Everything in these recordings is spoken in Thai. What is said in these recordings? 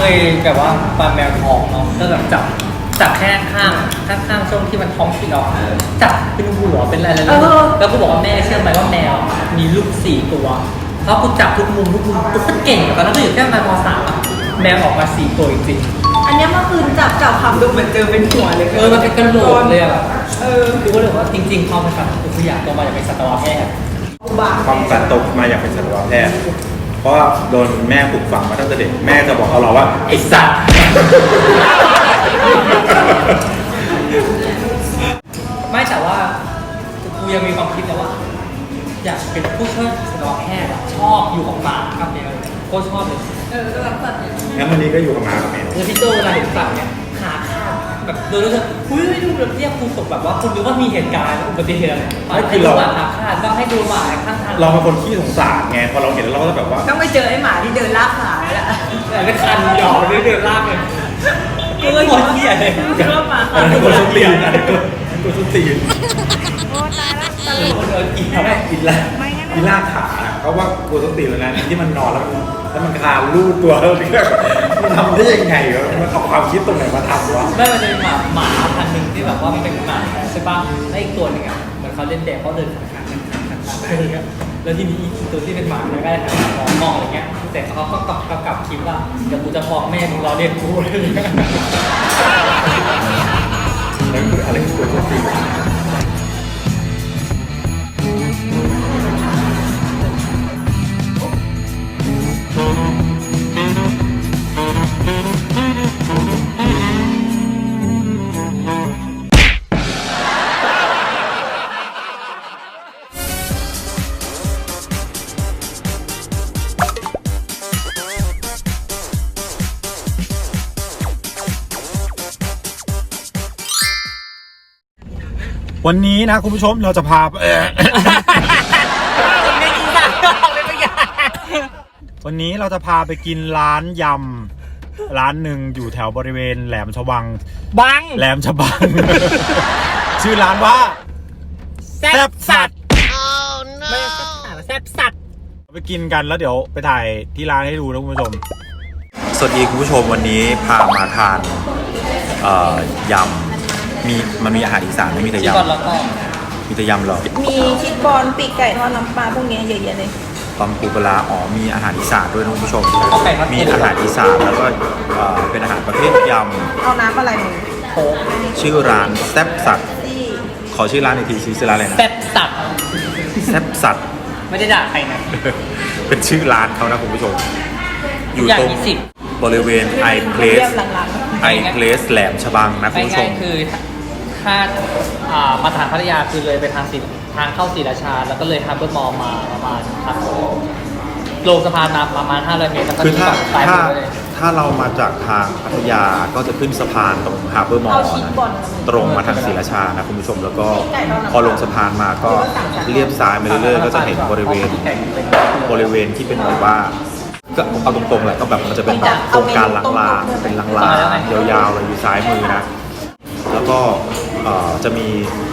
เคยแบบว่าปลาแมวท้องเนาะก็แบบจับจับแค่ข้างข้างข้างช่วงที่มันท้องปิดออกจับเป็นหัวเป็นอะไรแล้วแล้วกูบอกว่าแม่เชื่อไหมว่าแมวมีลูกสี่ตัวเพราะกูจับทุกมุมทุกมุมกูก็เก่งตอนนั้นกูอยู่แค่ประมาณมสามอะแมวออกมาสี่ตัวจริงอันเนี้ยเมื่อคืนจับจับคำดูเหมือนเจอเป็นหัวเลยๆเออมันเป็นกระโหลกเลยอะเออกูก็เลยบอกว่าจริงๆพอมันสัตว์กูอยากตัวมาอยากเป็นสัตวแพทย์อุบาทความฝันโตมาอยากเป็นสัตวแพทย์ เพราะว่าโดนแม่ปลูกฝังมาตั้งแต่เด็กแม่จะบอกเราว่าไอสัตว์ ไม่แต่ว่ากูยังมีความคิดนะว่า อยากเป็นผู้ช่วยสัตวแพทย์อะชอบอยู่กับหมากับแมวโคตรชอบเลยเออก็รักสัตว์เนี่ยงั้นวันนี้ก็อยู่กับหมากับแมวคือพี่โจเวลาเห็นสัตว์เนี่ยขาขาด แบบโดยรู้สึกอุ้ยดูแบบเรียกครูตกแบบว่าคุณรู้ว่ามีเหตุการณ์อุบัติเหตุอะไรให้ดูหมาขาขาดบ้างให้ดูหมาข้างทางเราเป็นคนขี้สงสารไงพอเราเห็นแล้วเราก็จะแบบว่า ต้องไปเจอไอ้หมาที่เดินลากขาแล้วแหละแต่เป็นคันหยอกเดินลากเลยก็เลยหมดเหี้ยเลยเชื่อหมาอันนั้นคนส้นตีนอันนั้นคนส้นตีนเออเออกินทำให้กินละกินลากขาอะเพราะว่ากลัวส้นตีนแล้วนะที่มันนอนแล้วมัน แล้วมันคานลูดตัวแล้วมันก็มันทำได้ยังไงวะมันเอาความคิดตรงไหนมาทำวะ ไม่มันจะมีหมาหมาพันธุ์หนึ่งที่แบบว่ามันเป็นหมาใช่ป่ะแล้วอีกตัวหนึ่งอะเหมือนเขาเล่นเด็กเขาเดินขาขาขาขาขาอะไรเงี้ยแล้วทีนี้อีกตัวที่เป็นหมามันก็ได้หันมามองอะไรเงี้ยแต่เขาก็กลับกลับกลับคิดว่าเดี๋ยวกูจะฟ้องแม่มึงรอเรียนกูอะไรเงี้ยนั่นคืออะไรคือตัวส้น วันนี้นะคุณผู้ชมเราจะพาเอ่อวันนี้เราจะพาไปกินร้านยำร้านหนึ่งอยู่แถวบริเวณแหลมฉวัง บังแหลมฉบัง ชื่อร้านว่า แซ่บสัตว์ ไม่แซ่บสัตว์ไปกินกันแล้วเดี๋ยวไปถ่ายที่ร้านให้ดูนะคุณผู้ชม สวัสดีคุณผู้ชมวันนี้พามาทานเอ่อยำ มีมันมีอาหารอีสานไม่มีแต่ที่ยก่อนแล้วก็ำมีแต่ยำเหรอมีชีสบอลปีกไก่ทอดน้ำปลาพวกเนี้ยเยอะแยะเลย ตำปูปลาร้าอ๋อมีอาหารอีสานด้วยนะคุณผู้ชม เอาไก่มามีอาหารอีสานแล้วก็เอ่อเป็นอาหารประเภทยเอาน้ำอะไรมึงโค้กำชื่อร้านแซ่บสัตว์ที่ขอชื่อร้านอีกทีชื่อร้านอะไรนะแซ่บสัตว์แซ่บสัตว์ ไม่ได้ด่าใครนะ เป็นชื่อร้านเขานะคุณผู้ชม อยู่อย่างตรงมีสิบ บริเวณไอเพลเรีสยบหลังไอเพลสแหลมฉบังนะคุณผู้ชง่ามยๆคือ ถ้าอ่ามาทางพัทยาคือเลยไปทางสิทางเข้าศรีราชา แล้วก็เลยฮาร์เบอร์มอลมาประมาณครับลงสะพานมาประมาณ 500 เมตรแล้วก็คือถ้าสายถ้ามือเลย ถ้าเรามาจากทางพัทยาก็จะขึ้นสะพานตรงฮาร์เบอร์มอลเอาชีสนะบอลตรงมาทางศรีราชานะคุณผู้ชมแล้วก็พอลงสะพานมาก็เลียบซ้ายมาเรื่อยๆก็จะเห็นบริเวณบริเวณที่เป็นแบบว่าก็เอาตรงๆแหละก็แบบมันจะเป็นแบบโครงการลางๆเป็นลางๆยาวๆเลยอยู่ซ้ายมือนะ แล้วก็เอ่อจะมี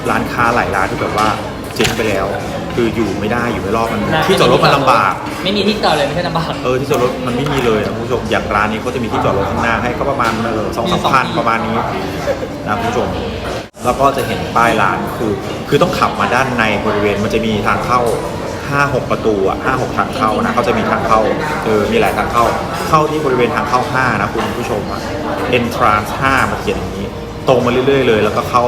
ร้านค้าหลายร้านที่แบบว่าเจ๊งไปแล้ว คืออยู่ไม่ได้อยู่ไม่รอดมันที่จอดรถมันลำบาก ไม่มีที่จอดเลยไม่ใช่ลำบาก เออที่จอดรถมันไม่มีเลยนะคุณผู้ชมอย่างร้านนี้เขาจะมีที่จอดรถข้างหน้าให้ก็ประมาณเออสองสามพันประมาณนี้นะคุณผู้ชม แล้วก็จะเห็นป้ายร้านคือ คือต้องขับมาด้านในบริเวณมันจะมีทางเข้า 5 6 ประตูอะ5 6 ทางเข้านะเขาจะมีทางเข้าเออมีหลายทางเข้า เข้าที่บริเวณทางเข้า 5 นะคุณผู้ชมอะ entrance 5มาเขียนอย่างนี้ ตรงมาเรื่อยๆเลย แล้วก็เข้า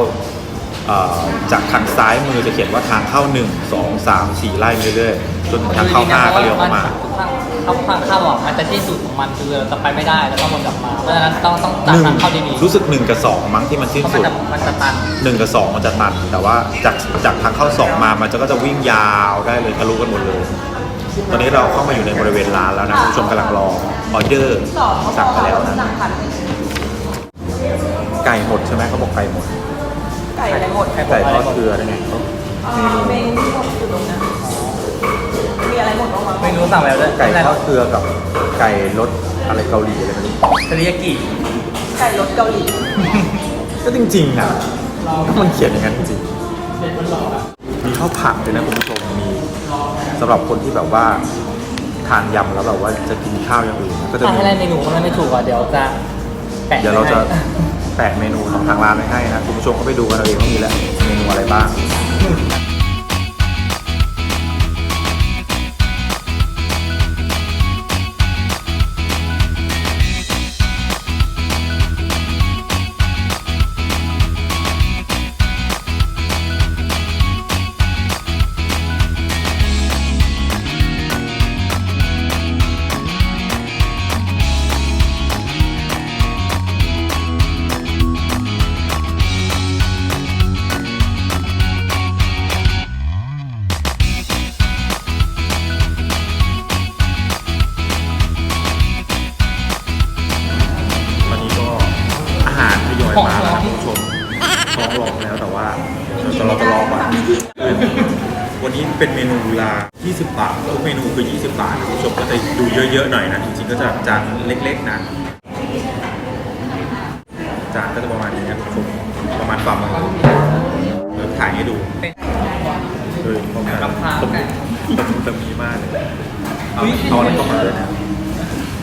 เอ่อจากทางซ้ายมือจะเขียนว่าทางเข้า 1 2 3 4ไล่ไปเรื่อยๆจนถึงทางเข้า5ก็เลี้ยวเข้ามาเข้าข้างข้าวอะมันจะที่สุดของมันคือเราจะไปไม่ได้แล้วต้องวนกลับมาเพราะฉะนั้นต้องต้องตัดทางเข้าดีๆรู้สึก 1 กับ 2 มั้งที่มันสิ้นเพราะมันสุดจะมันจะตัน1กับ 2 มันจะตัน แต่ว่าจากจากทางเข้า 2 มามันจะก็จะวิ่งยาวได้เลยทะลุกันหมดเลยตอนนี้เราเข้ามาอยู่ในบริเวณร้านแล้วนะคุณผู้ชมกำลังรอออเดอร์สองเขาบสั่องกไปแล้วนะสั่งผัดไก่หมดใช่ไหมเขาบอกไก่หมดไก่อะไรหมดไก่ไก่ทอดเกลือได้ไงเขาอ่าเมนูที่ผมอยู่ตรงนั้นมีอะไรหมดบ้างวะไม่รู้สั่งแล้วด้วยไก่ทอดเกลือกับไก่รสอะไรเกาหลีอะไรไม่รู้เทริยากิไก่รสเกาหลีก็จริงๆอะมันเขียนอย่างนั้นจริงๆมีข้าวผัดด้วยนะคุณผู้ชมมีสำหรับคนที่แบบว่าททานยำแล้วแบบว่าจะกินข้าวอย่างอื่นก็จะถ้ามีให้อะไรเมนูก็ไม่ถูกอะเดี๋ยวจะแปะเดี๋ยวเราจะไว้ให้ แปะเมนูของทางร้านไว้ให้นะคุณผู้ชมก็ไปดูกันเอาเองว่ามีแล้วเมนูอะไรบ้างาทนะคุณผู้ชมก็จะดูเยอะๆหน่อยนะจริงๆก็จะจานเล็กๆนะจานก็จะประมาณนี้นะคุณผู้ชมประมาณฝ่ามือเดี๋ยวถ่ายให้ดูเป็นเลยประมาณกับข้าวตรงตรงตรงนี้มากเลยเอาเอาอะไรเข้ามาเลยนะ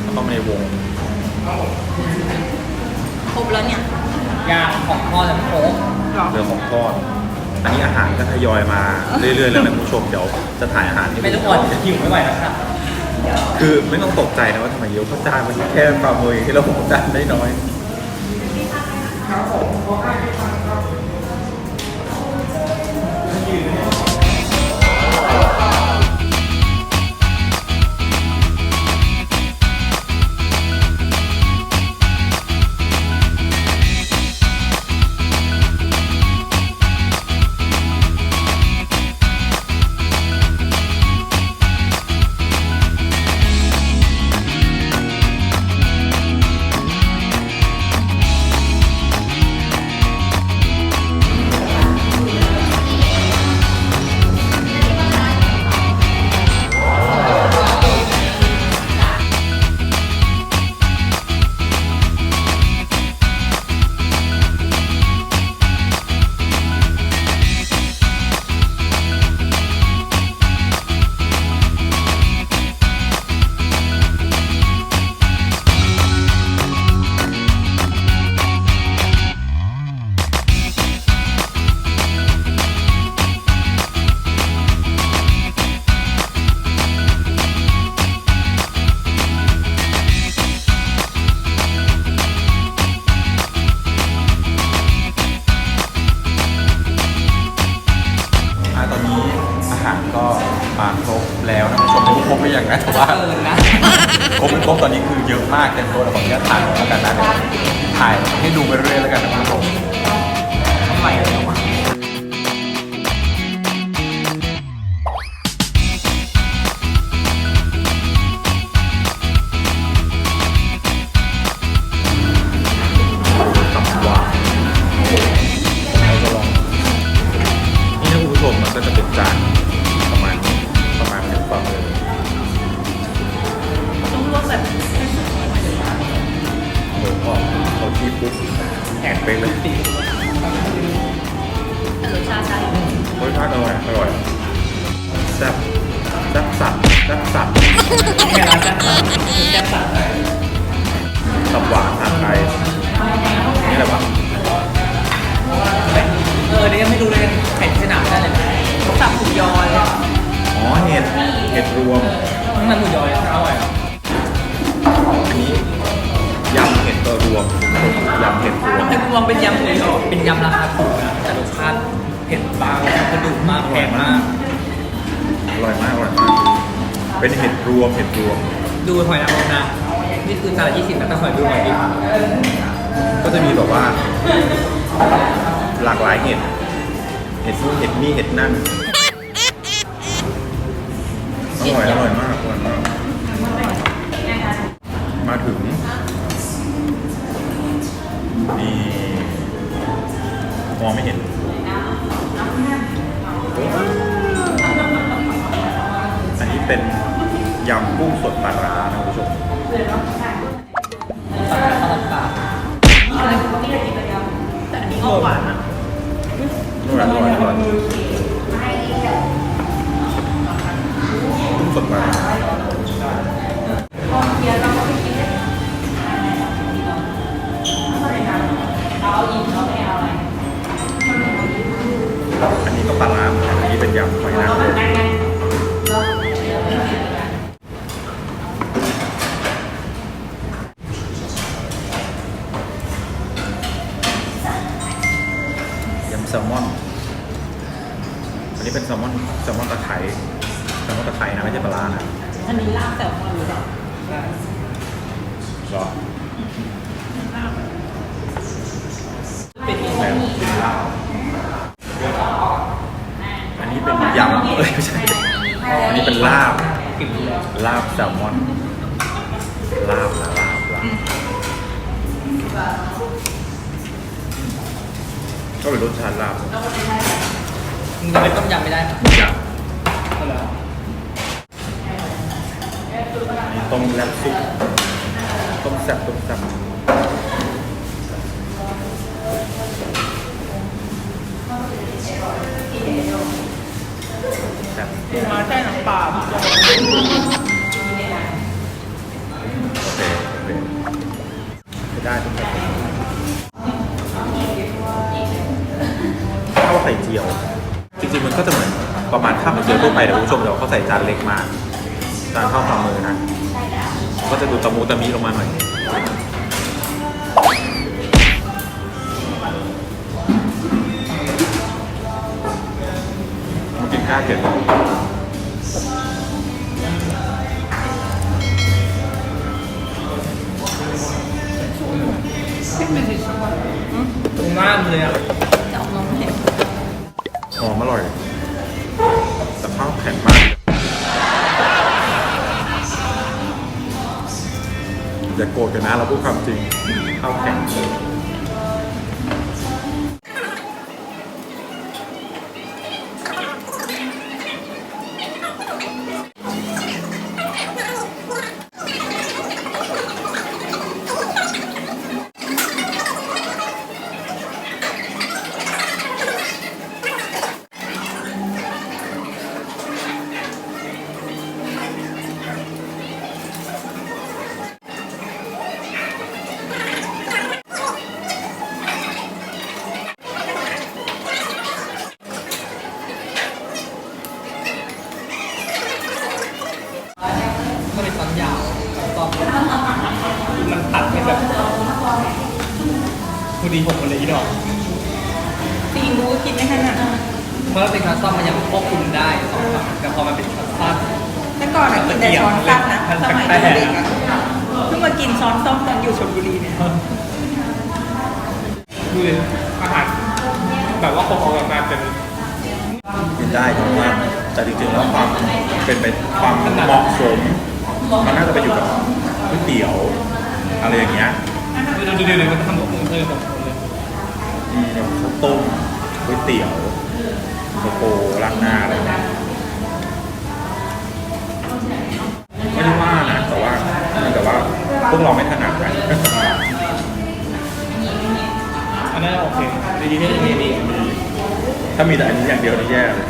เอาเข้ามาในวงครบแล้วเนี่ยยางของพ่อและโค้กหรอเรื่องของทอดอันนี้อาหารก็ทยอยมาเรื่อยๆแล้วนะคุณผู้ชมเดี๋ยวจะถ่ายอาหารให้ไม่ดูต้องอ่อนจะหิวไม่ไหวแล้วค่ะ คือไม่ต้องตกใจนะว่าทำไมเยอะเพราะจานมันแค่ฝ่ามืออย่างที่เราบอกจานได้น้อยอ่า ปุ๊บแอนไปเลยแต่รสชาติได้รสชาติอร่อยอร่อยแซ่บแซ่บสัตว์แซ่บสัตว์แค่ร้านแซ่บสั่งแซ่บสั่งตับหวานผัดไทยนี่แหละปะเออเดี๋ยวยังไม่รู้เลยเห็นสนามได้เลยสับหมูยอเลยอ๋อเห็ดเห็ดรวมมันหมูยอยอร่อยอะอันนี้ ยำเห็ดตัวรวมยำเห็ดรวมแต่กูมองเป็นยำหมูยอเป็นยำราคาถูกนะแต่รสชาติเผ็ดบางแล้วกระดูกมากแพงมากอร่อยมากอร่อยมากเป็นเห็ดรวมเห็ดรวม ดูหอยนางรมนะนี่คือจานละยี่สิบนะแต่หอยดูหอยดิบก็จะมีแบบว่า หลากหลายเห็ดเห็ดนู่นเห็ดนี่เห็ดนั่นอร่อยอร่อยมากอร่อยมากมาถึง นี่มองไม่เห็นอันนี้เป็นยำกุ้งสดปลาร้านะคุณผู้ชมปลาตลาดปลาแต่อันนี้ออกหวานอะอร่อยอร่อยอร่อยกุ้งสดปลาร้า ก็ปลาร้าเหมือนกันอันนี้เป็นยำหอยนางรม ไข่เจียวทั่วไปแต่คุณผู้ชมเดี๋ยวเขาใส่จานเล็กมาจานข้าวฝ่ามือนะก็จะดูตะมูตะมีลงมาหน่อยมันกินข้าวเผ็ดตรงหน้ามันเลยอะจะเอาลงเห็นหอมอร่อย แต่ข้าวแข็งมาก อย่าโกรธกันนะเราพูดความจริงข้าวแข็ง พอดีหกคนเลยอีดอกตีนรู้กินไม่ถนัดเมื่อเป็นช้อนซ่อมมันยังควบคุมได้สองฝั่งแต่พอมันเป็นช้อนสั้นแต่ก่อนอะกินแต่ช้อนสั้นนะสมัยเด็กๆอะเพิ่งมากินช้อนส้อมตอนอยู่ชลบุรีเนี่ยดูเลยอาหารแบบว่าพอๆกับการเป็นกินได้ครับว่าแต่จริงๆแล้วความเป็นไปความเหมาะสม มันน่าจะไปอยู่กับก๋วยเตี๋ยว อะไรอย่างเงี้ยดูดูดูมันทำกับมือเธอแบบ คนเนี่ยข้าวต้มก๋วยเตี๋ยวโกโก้ราดหน้าอะไรเงี้ยไม่ได้ว่านะแต่ว่าแต่ว่าพวกเราไม่ถนัดกันอันนั้นโอเคดีดีดีดีถ้ามีแต่อันนี้อย่างเดียวนี่แย่เลย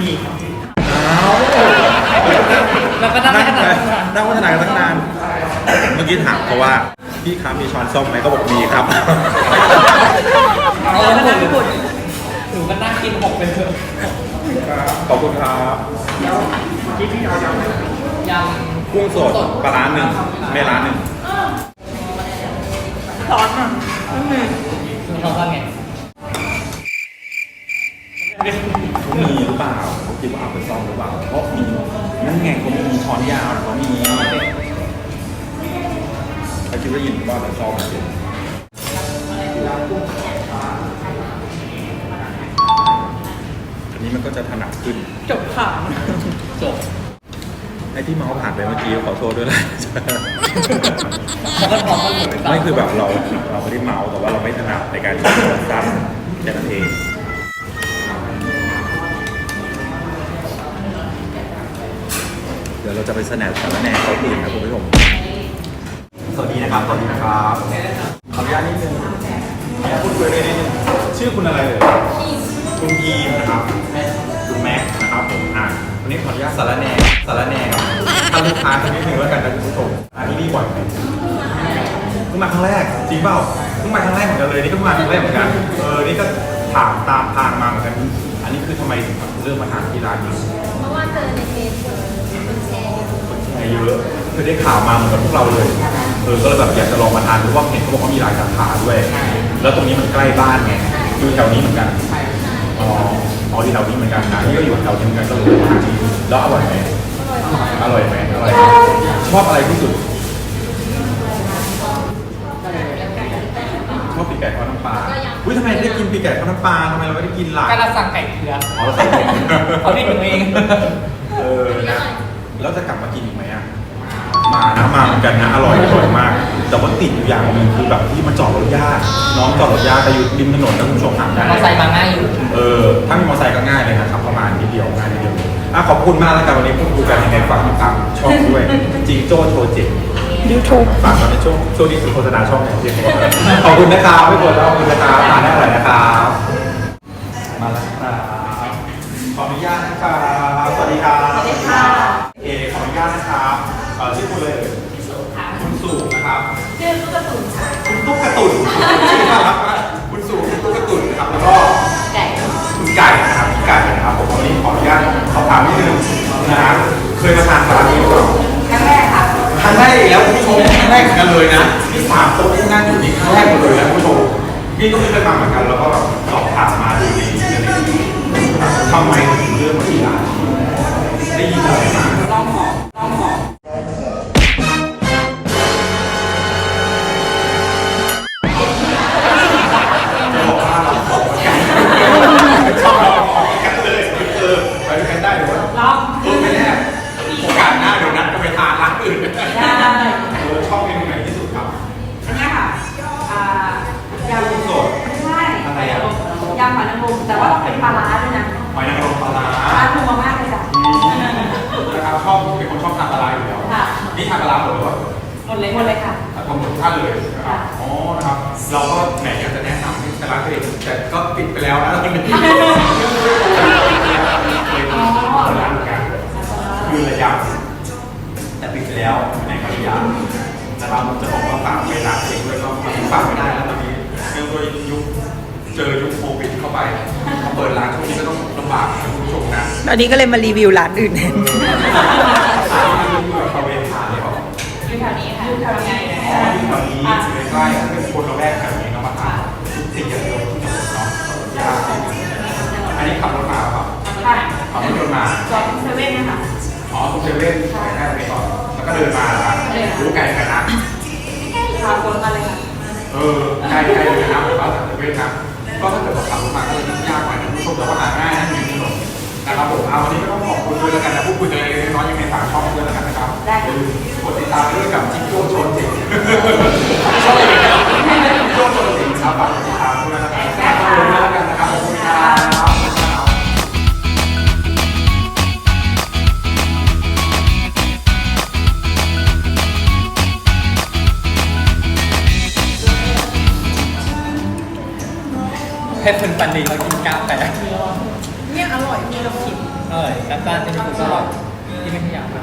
มีครับเอาแล้วก็นั่งไม่ขนาดนั่งพัฒนากันตั้งนาน เมื่อกี้ถามเขาว่า พี่ครับมีช้อนส้อมไหมก็บอกมีครับเออนั่งญี่ปุ่นหนูก็นั่งกินหกเป็นเถอะขอบคุณครับยำกุ้งสดปลาร้าหนึ่งไม่ร้านหนึ่งซอสอะไม่มีำคือเขาว่าไง มีหรือเปล่าเขาคิดว่าเอาไปซ่อมหรือเปล่าเพราะมีนั่นไงเขามีช้อนยาวเขามีเขาคิดว่ายินว่าเอาไปซ่อมจริงอันนี้มันก็จะถนัดขึ้น จบข่าวจบไอ้ที่เมาส์ผ่านไปเมื่อกี้ขอโทษด้วยนะไม่คือแบบเราเราไม่ได้เมาส์แต่ว่าเราไม่ถนัดในการที่จะสั้นแค่นั้นเอง เดี๋ยวเราจะไปสแนปสารแหนเขาอื่นนะคุณผู้ชมสวัสดีนะครับสวัสดีนะครับขออนุญาตนิดนึงขอพูดคุยด้วยนิดนึงชื่อคุณอะไรเลยคุณพีมนะครับคุณแม็กซ์นะครับผมอะวันนี้ขออนุญาตสารแหนสารแหนท่านลูกค้าสักนิดนึงแล้วกันนะคุณผู้ชมอันนี้ดีบ่อยไหมเพิ่งมาครั้งแรกจริงเปล่าเพิ่งมาครั้งแรกเหมือนกันเลยนี่ก็เพิ่งมาครั้งแรกเหมือนกันเออนี่ก็ถามตามทางมาเหมือนกันอันนี้คือทำไมถึงเลือกมาทานที่ร้านนี้เพราะว่าเจอในเฟซบุ๊กคนแชร์ คนแชร์เยอะคือได้ข่าวมาเหมือนกับพวกเราเลยเออก็เลยแบบอยากจะลองมาทานดูว่าเห็นเขาบอกว่ามีหลายสาขาด้วย แล้วตรงนี้มันใกล้บ้านไงอยู่แถวนี้เหมือนกันอ๋ออ๋อที่แถวนี้เหมือนกันนะนี่ก็อยู่แถวนี้เหมือนกันก็เลยมาทานที่นี่แล้วอร่อยไหมอร่อยไหมอร่อยไหมชอบอะไรที่สุดชอบปีกไก่ทอดน้ำปลาอุ้ยทำไมได้กินปีกไก่ทอดน้ำปลาทำไมเราไม่ได้กินล่ะก็เราสั่งไก่เกลืออ๋อเราใส่เองเขาพี่ถึงเองเออนะแล้วจะกลับมากินอีกไห มอะมานะมาเหมือนกันนะอร่อยอร่อยมาก แต่ว่าติดอยู่อย่างหนึงคือแบบที่มันจอดรถยากน้องจอดรถยากแต่อยู่ริมถนนนะคุณผู้ชมถามได้เราใส่มาง่ายอยู่ เออถ้ามีมอเตอร์ไซค์ก็ง่ายเลยนะครับประมาณนิดเดียวง่ายนิดเดียวอะขอบคุณมากแล้วกันวันนี้พูดคุยกันยังไงฝากติดตามช่องด้วยจริงโจ้โชว์เจ็ดยูทูบฝากตอนในช่วงช่วงนี้คือโฆษณาช่องของเพียงขอบคุณนะครับไม่กดแล้วขอบคุณนะครับทานได้เลยนะครับ มาแล้วครับขออนุญาตนะครับ สวัสดีครับสวัสดีค่ะเอขออนุญาตนะครับเอ่อชื่อคุณเลยคุณสุนะครับชื่อลูกกระสุนค่ะคุณตุ๊กกระตุ่นคุณสุคุณตุ๊กกระตุ่นนะครับแล้วก็ไก่คุณไก่นะครับพี่ไก่นะครับผมวันนี้ขออนุญาตขอถามนิดนึงนะฮะเคยมาทานร้านนี้หรือเปล่าครั้งแรกค่ะครั้งแรกอีกแล้วคุณผู้ชมครั้งแรกเหมือนกันเลยนะที่สามโต๊ะที่นั่งอยู่นี่ครั้งแรกหมดเลยนะคุณผู้ชมพี่ก็ไม่เคยมาเหมือนกันแล้วก็แบบสอบถามมาดูในในทำไมถึงเลือกมาที่ร้านนี้ได้ยินอะไรมา แต่ว่าต้องเป็นปลาร้าด้วยนะหอยนางรมปลาร้าปลานัวมากเลยจ้ะนะครับชอบเป็นคนชอบทานปลาร้าอยู่แล้วค่ะ นี่ทานปลาร้าหมดเลยหมดเลยหมดเลยค่ะทำหมดทุกท่านเลยนะครับ อ๋อ นะครับ เราก็แหมอยากจะแนะนำให้ร้านตัวเองแต่ก็ปิดไปแล้วนะตอนนี้เคยมีร้านเหมือนกันคือระยำแต่ปิดไปแล้วในพัทยานะครับผมจะบอกว่าฝากไปร้านเองด้วยก็ฝากไม่ได้แล้วตอนนี้เนื่องด้วยยุค เจอยุคโควิดเข้าไปพอเปิดร้านช่วงนี้ก็ต้องลำบากนะคุณผู้ชมนะตอนนี้ก็เลยมารีวิวร้านอื่นแทนขายที่นี่แบบตะเวนขายเลยเหรออยู่แถวนี้ค่ะทำไงอ๋อที่แถวนี้ใกล้ๆถ้าเป็นคนละแวกแถวนี้ก็มาทานสิ่งอย่างเดียวที่จะเนาะยากอันนี้ขับรถมาเปล่าค่ะขับรถมาจอดเซเว่นนะคะอ๋อตรงเซเว่นแค่ไปก่อนแล้วก็เดินมาครับรู้ไกลกันนะพาคนมาเลยค่ะเออใกล้ๆเลยนะไปบ้านเซเว่นนะ ก็ถ้าเกิดว่าขับรถมาก็จะยากหน่อยนะผู้ชมแต่ว่าหาง่ายนะอยู่ในถนนนะครับผมเอาวันนี้ก็ต้องขอบคุณด้วยแล้วกันนะพูดคุยกันเล็กๆน้อยๆยังไงฝากช่องด้วยแล้วกันนะครับอย่าลืมกดติดตามไปด้วยกับจิ๊กโจ้ชนเจ๋งช่องอะไรนะจิ๊กโจ้ชนเจ๋งครับฝากติดตามด้วยนะครับฝากด้วยแล้วกันนะครับขอบคุณครับ ให้คนปั่นดีเรากินกาแฟเนี่ยอร่อยมีเราคิดเออการบ้านที่คุณก็อร่อยที่ไม่อยากมา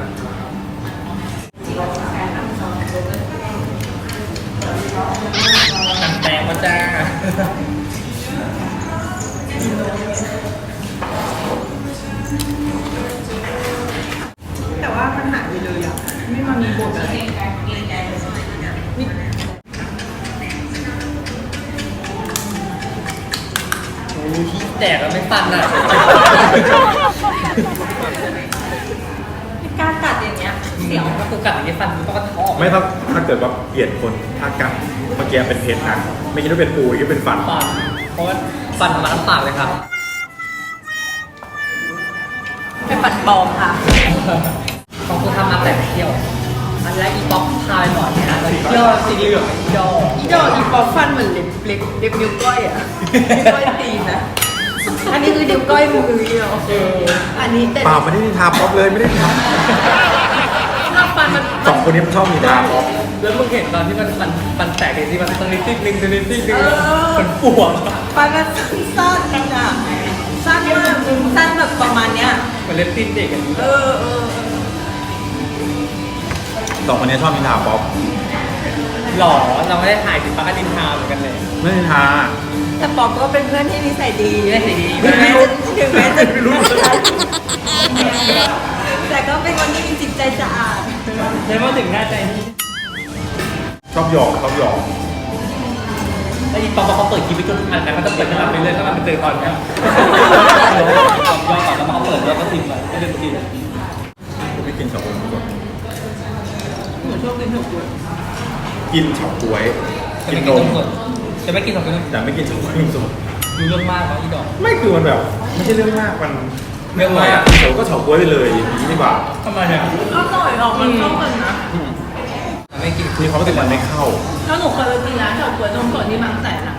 แต่งมาจ้า ตกแล้วไม่ฟันอะไม่กล้ากัดอย่างเงี้ยเสียวถ้ากูกัดอย่างนี้ฟันกูต้องกระเทาะไม่ถ้าถ้าเกิดว่าเปลี่ยนคนถ้ากัดเมื่อกี้เป็นเพชรนะไม่คิดว่าเป็นปูก็เป็นฟันฟันเพราะว่าฟันมาทั้งปากเลยครับ เป็นปัดปลอมค่ะ ของกูทำมาแต่เที่ยว อันแรกอีป๊อปพายหน่อยนะแล้วเที่ยวสีเหลืองอีดอกอีดอกอีปอฟันเหมือนเล็บเล็บเล็บนิ้วก้อยอะนิ้วก้อยตีนนะ อันนี้คือนิ้วก้อยมือเดียวอันนี้แต่เปล่าไม่ได้นินทาป๊อปเลยไม่ได้นินทาถ้าฟันมันสองคนนี้มันชอบนินทาป๊อปแล้วมึงเห็นตอนที่มันมันมันแตกเห็นที่มันตรงนี้ติ๊กนึงตรงนี้ติ๊กนึงมันปวดฟันมันสั้นๆอะสั้นมากสั้นแบบประมาณเนี้ยมันเล็บติ้นเด็กกันนี้เออเออสองคนนี้ชอบนินทาป๊อปหล่อเราไม่ได้ถ่ายถึงปากกาดินทาเหมือนกันเลยไม่นินทา แต่ปอบก็เป็นเพื่อนที่นิสัยดีนิสัยดีถึงแม้จะถึงแม้จะไม่รู้แต่ก็เป็นคนที่มีจิตใจสะอาดใช่ว่าถึงหน้าใจนี่ชอบหยอกชอบหยอกแล้วอีป๊อปเขาเปิดคลิปไปจนอันนั้นก็จะเปิดตลอดไปเรื่อยถ้ามันเจอตอนเนี้ยยอมยอก่อนแล้วมันก็เปิดแล้วก็ทิ้งไปไม่ได้ทิ้งผมไม่กินเฉาก๊วยก่อนหนูชอบกินหนูกล้วยกินเฉาก๊วยกินกินนม จะไม่กินสองคนแต่ไม่กินเฉาก๊วยนมสดดูเรื่องมากวะอีดอก ไม่คือมันแบบ ไม่ใช่เรื่องมากมันเรื่องมากเฉาก็เฉาก๊วยไปเลยอย่างนี้ดีกว่าทำไมเนี่ยอร่อยออกมันเข้ากันนะไม่กินมีความรู้สึกมันไม่เข้าแล้วหนูเคยไปกินร้านเฉาก๊วยนมสดที่บางแสนอะ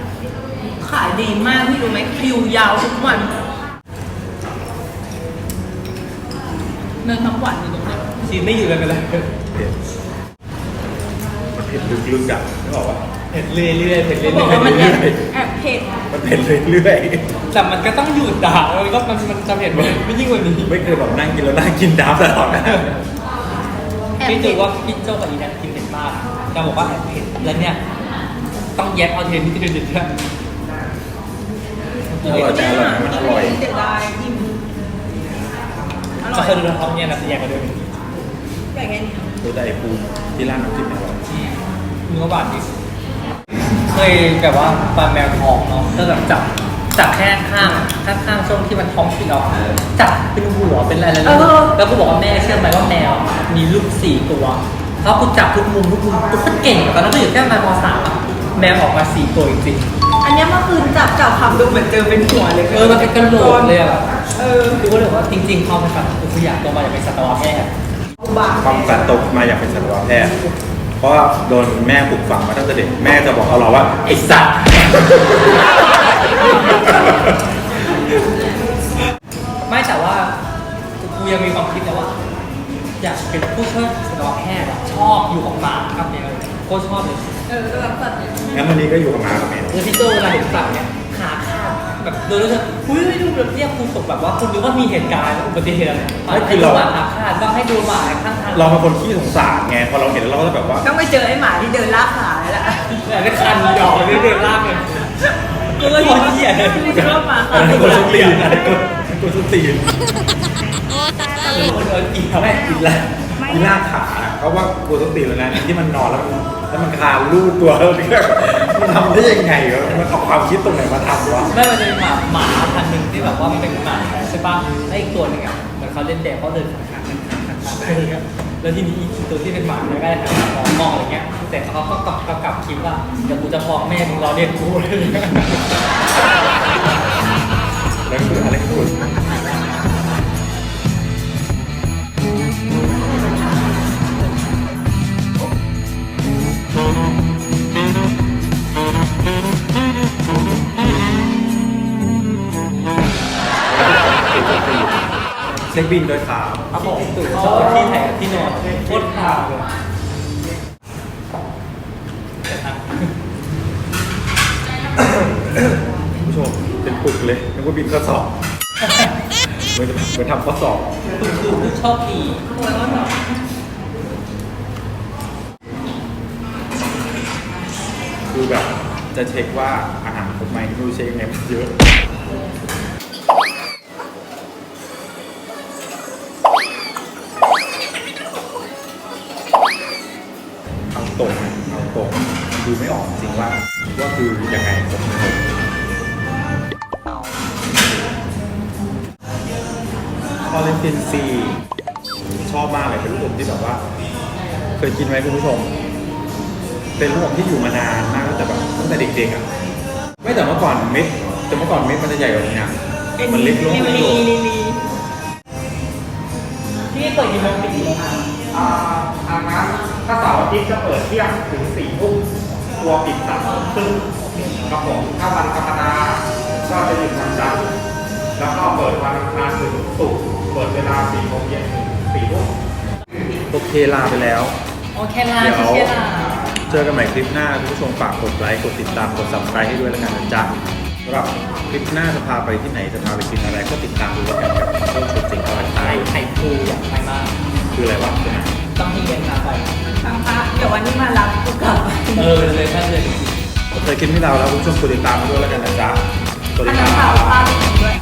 ขายดีมากพี่รู้ไหมคิวยาวทุกวันเนินทั้งวันอยู่ตรงนี้ชีไม่อยู่เลยเป็นไรเผ็ดมันเผ็ดลึกๆอะนึกออกปะ เผ็ดเรื่อยเรื่อยเผ็ดเรื่เขาอยบอกว่ามันเรื่แออยบแอบเผ็ดมันเผ็ดเรื่อยแต่มันก็ต้องหยุดด่ามันก็มันมันจะเผ็ดไม่ยิ่งกว่านี้ๆไม่เคยแบบนั่งกินแล้วนั่งกินน้ำตลอดนะแอบพี่เผ็ดูดว่าพี่โจ้กับอีเนี่ยกินเผ็ดมากจะบอกว่าแอบเผ็ดแล้วเนี่ย ต้องแยกเอาเทนที่จะเด็ดๆเนี่ยอร่อยแต่อร่อยนะมันอร่อยเสียดายอิ่มอร่จะอยเคยดูท้องเนี่ยนะจะแยกกันด้วยใหญ่แค่นี้ดูแต่ไอ้ปูที่ร้านน้ำจิ้มเนี่ยอร่อย เนื้อหวานดิ เคยแบบว่าปลาแมวทองเนาะก็แบบจับจับแค่ข้างข้างข้างช่วงที่มันท้องปิดออกจับเป็นหัวเป็นอะไรอะไรแล้วกูบอกว่าแม่เชื่อไหมว่าแมวมีลูกสี่ตัวเพราะกูจับทุกมุมทุกมุมกูก็เก่งตอนนั้นกูอยู่แค่ประมาณมสามอะแมวออกมาสี่ตัวจริงอันเนี้ยเมื่อคืนจับจับคำดูเหมือนเจอเป็นหัวเลยๆเออมันเป็นกระโหลกเลยอะเออดูก็เลยว่าจริงๆเขาเป็นแบบคืออยากตัวมาอยากเป็นสัตวแพทย์บาความฝันตกมาอยากเป็นสัตวแพทย์ เพราะว่าโดนแม่ปลูกฝังมาตั้งแต่เด็กแม่จะบอกเอาเราว่าไอ้สัตว์ ไม่แต่ว่ากูยังมีความคิดนะว่า อยากเป็นผู้ช่วยสัตวแพทย์อะชอบอยู่กับหมากับแมวโคตรชอบเลยเออก็รับสัตว์เนี่ยงั้นวันนี้ก็อยู่กับหมากับแมวคือพี่โตเวลาเห็นสัตว์เนี่ยขาขาด แบบโดยรู้สึกอุ้ยดูแบบเรียกคุณตกแบบว่าคุณรู้ว่ามีเหตุการณ์อุบัติเหตุอะไรให้ดูหมาขาขาดต้องให้ดูหมาข้างทางเราเป็นคนขี้สงสารไงพอเราเห็นแล้วเราก็จะแบบว่า ต้องไปเจอไอ้หมาที่เดินลากขาแล้วล่ะแต่ได้คันหยอกเรื่อยๆลากเลยกูเลยบอกว่าเหี้ยไม่ชอบหมาอันนั้นคนสุดตีนอันนั้นคนคนสุดตีนหรือคนเดินอีกไม่กินแล้วกินลากขาเขาว่ากูสุดตีนแล้วนะที่มันนอนแล้วมัน แล้วมันคาลูดตัวแล้วนี่มันทำได้ยังไงวะมันเอาความคิดตรงไหนมาทำวะ ไม่มันจะมีหมาหมาพันธุ์หนึ่งที่แบบว่ามันเป็นหมาใช่ป่ะแล้วอีกตัวหนึงอะเหมือนเขาเล่นเด็กเขาเดินขาขาขาขาขาอะไรเงี้ยแล้วทีนี้อีกตัวที่เป็นหมาเนี่ยก็ได้ทำมองมองอะไรเงี้ยแต่เขาก็กลับกลับกลับคิดว่าเดี๋ยวกูจะฟ้องแม่มึงรอเรียนกูเลย แล้วคืออะไรกู เช็คบินโดยขาเอาบอกตื่นเชอบที่ไหนที่นอนโคตรพาเลยแต่างผู้ชมเป็นปึกเลยนึกว่าบินข้อสอบเหมือนเหมือนทำข้อสอบคุณคือชอ้ยก็หรอคือแบบจะเช็คว่าอาหารครบไหมไม่รู้เช็คยังไงมันเยอะ ริงว่าว่าคือยังไงครบไม่ครบคอเลนตินซีชอบมากเลยเป็นลูกอมที่แบบว่า เคยกินไหมคุณผู้ชม เป็นลูกอมที่อยู่มานานมากตั้งแต่แบบตั้งแต่เด็กๆอะไม่แต่เมื่อก่อนเม็ดแต่เมื่อก่อนเม็ดมันจะใหญ่กว่านี้นะมันเล็กลงลิเล็กลีลงลิลีที่เปิดกี่โมงปิดกี่โมงอ่าทางร้านถ้าเสาร์อาทิตย์จะเปิดเที่ยงถึงสี่ทุ่ม ตัวปิดสามทุ่มครึ่งครับผมถ้าวันธรรมดาก็จะหยุดวันจันทร์แล้วก็เปิดวันอังคารถึงศุกร์เปิดเวลาสี่โมงเย็นถึงสี่ทุ่มโอเคลาไปแล้ว โอเคลาเดี๋ยว ชิเชลา เจอกันใหม่คลิปหน้าคุณผู้ชมฝากกดไลค์กดติดตามกด subscribe ให้ด้วยแล้วกันนะจ๊ะสำหรับคลิปหน้าจะพาไปที่ไหนจะพาไปกินอะไรก็ติดตามดูแล้วกันกับช่วงสุดจริงตอนไข่ท้ายไข่ปูอยากไปมาก คืออะไรวะใช่ไหม ต้องมีเงินมาไปทางพระเดี๋ยววันนี้มารับกูกลับเออเลยท่านเลยโอเคคลิปที่เราแล้วคุณผู้ชมกดติดตามมาด้วยแล้วกันนะจ๊ะสวัสอัดีนคนั้นรัข่าวบพาไปด้วย